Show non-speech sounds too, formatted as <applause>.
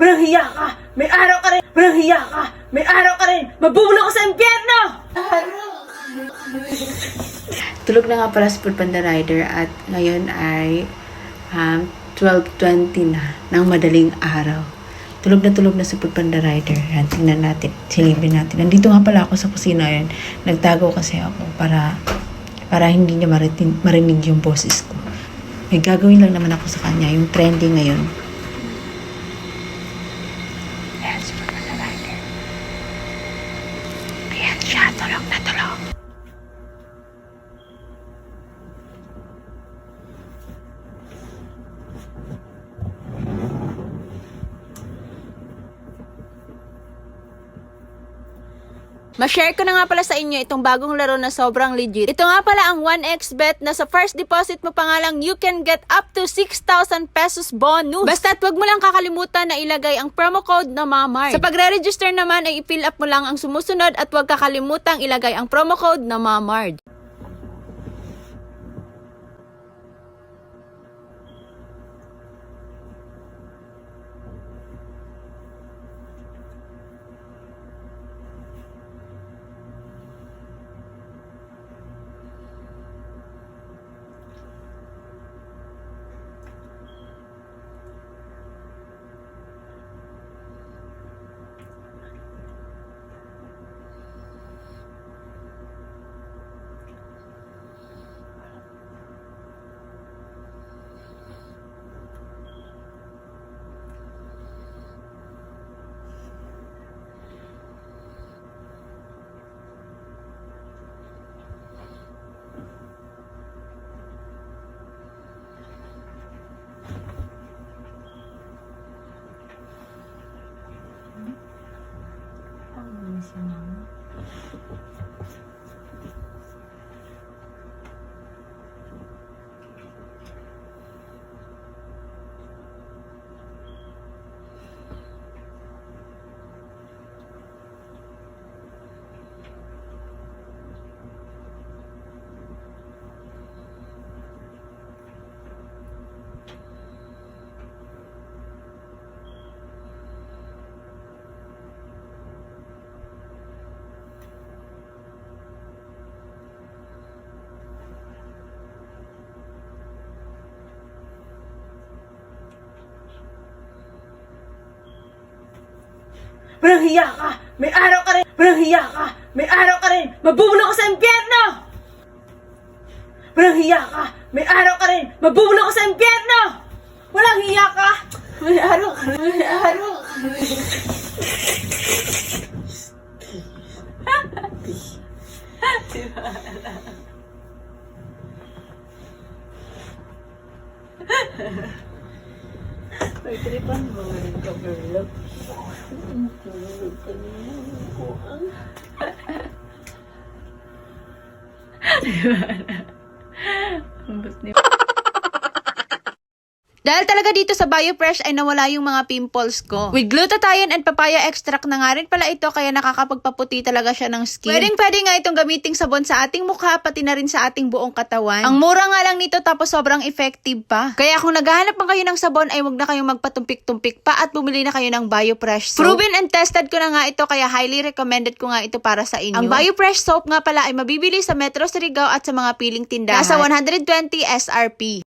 Walang ka! May araw ka rin! Walang ka! May araw ka rin! Mabubulong ka sa impyerno! <laughs> Tulog na nga pala si Panda Rider at ngayon ay um, 12.20 na ng madaling araw. Tulog na tulog na si Panda Rider. Yan, tingnan natin. Silipin natin. Nandito nga pala ako sa kusina yan. Nagtago kasi ako para para hindi niya maritin, marinig yung boses ko. May gagawin lang naman ako sa kanya. Yung trending ngayon. Ayan si Food Panda Rider. Ayan siya. Tulog na tulog. Ma-share ko na nga pala sa inyo itong bagong laro na sobrang legit. Ito nga pala ang 1xbet na sa first deposit mo pa nga lang you can get up to 6,000 pesos bonus. Basta't wag mo lang kakalimutan na ilagay ang promo code na MAMARD. Sa pagre-register naman ay i-fill up mo lang ang sumusunod at wag kakalimutang ilagay ang promo code na MAMARD. Walang ka! May araw ka rin! Walang ka! May araw ka rin! Mabubulong ka sa impyerno! Walang ka! May araw ka rin! Mabubulong ka sa impyerno! Walang hiya ka! May araw ka rin! May araw ka rin! <laughs> tripan mo rin ka, Berlo. Tulog ka naman ko. Dahil talaga dito sa BioFresh ay nawala yung mga pimples ko. With glutathione and papaya extract na nga rin pala ito kaya nakakapagpaputi talaga siya ng skin. Pwedeng pwede nga itong gamiting sabon sa ating mukha pati na rin sa ating buong katawan. Ang mura nga lang nito tapos sobrang effective pa. Kaya kung naghahanap pa kayo ng sabon ay wag na kayong magpatumpik-tumpik pa at bumili na kayo ng BioFresh soap. Proven and tested ko na nga ito kaya highly recommended ko nga ito para sa inyo. Ang BioFresh soap nga pala ay mabibili sa Metro Surigao at sa mga piling tindahan. Nasa 120 SRP.